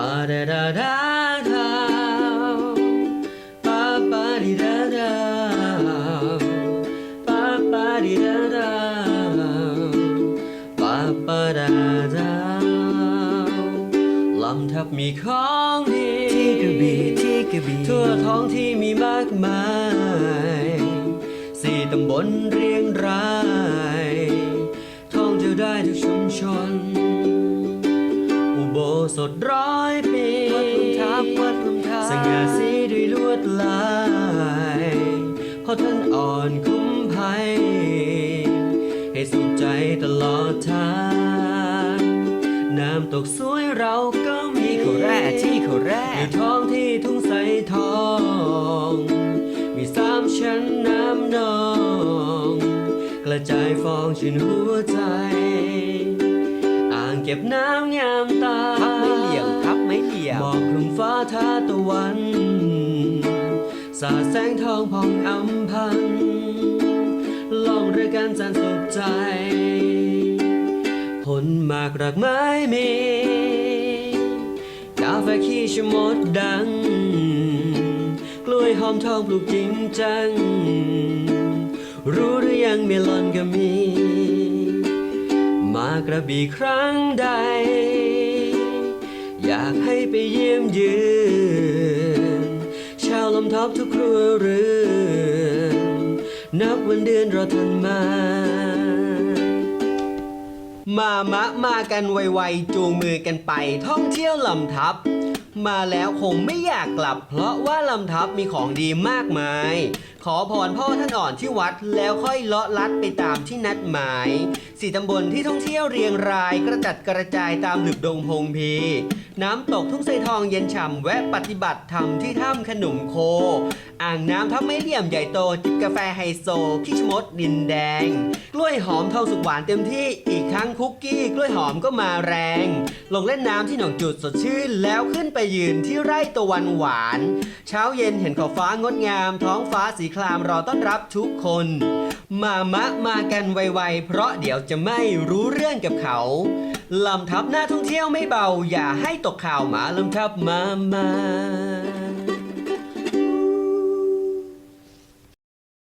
ปาดาดาดาดาปาปาดิดาดาปาปาดิดาดาปาปาดาดาลำทับมีของดีที่กระบี่ที่กระบี่ทั่วท้องที่มีมากมายสี่ตำบลเรียงราย บสถร้อยปีวัดลุมทับวัดลุมทับสง่าสีด้วยลวดลายเพราะท่านอ่อนคุ้มภัย ให้สุขใจตลอดทาง น้ำตกสวยเราก็มีที่โคราชที่โคราอยู่ชท้องที่ทุ่งใสทอง มีสามชั้นน้ำนอง กระจายฟองชื่นหัวใจอ่าง เก็บน้ำงามตาทับไม่เหลี่ยมทับไม่เหลี่ยหมมอกคลุมฟ้าท่าตะวัน สาดแสงทองผ่องอำพันล่องเรือกันแสนสุขใจผลหมากรักไม้มีกาแฟขี้ชะมดดัง กล้วยหอมทองปลูกจริงจัง รู้หรือยังเมลอนก็มีมากระบี่ครั้งใด อยากให้ไปเยี่ยมเยือนชาวลำทับทุกครัวเรือนนับวันเดือนรอท่านมา มามะมากันไวๆจูงมือกันไปท่องเที่ยวลำทับ มาแล้วคงไม่อยากกลับ เพราะว่าลำทับมีของดีมากมาย ขอพรพ่อท่านอ่อนที่วัดแล้วค่อยเลาะลัดไปตามที่นัดหมายสี่ตำบลที่ท่องเที่ยวเรียงรายกระจัดกระจายตามหลึบดงพงพี น้ำตกทุ่งไทรทองเย็นฉ่ำแวะปฏิบัติธรรมที่ถ้ำขนุมโค อ่างน้ำทับไม่เหลี่ยมใหญ่โตจิบกาแฟไฮโซขี้ชมดดินแดง กล้วยหอมทองสุกหวานเต็มที่อีกทั้งคุกกี้กล้วยหอมก็มาแรง ลงเล่นน้ำที่หนองจุดสดชื่นแล้วขึ้นไปยืนที่ไร่ตะวันหวาน เช้าเย็นเห็นขอบฟ้างดงาม ท้องฟ้าสีครามรอต้อนรับทุกคน มามะมากันไวๆ เพราะเดี๋ยวจะไม่รู้เรื่องกับเขา ลำทับหน้าท่องเที่ยวไม่เบา อย่าให้ตกข่าวหมาลำทับมามา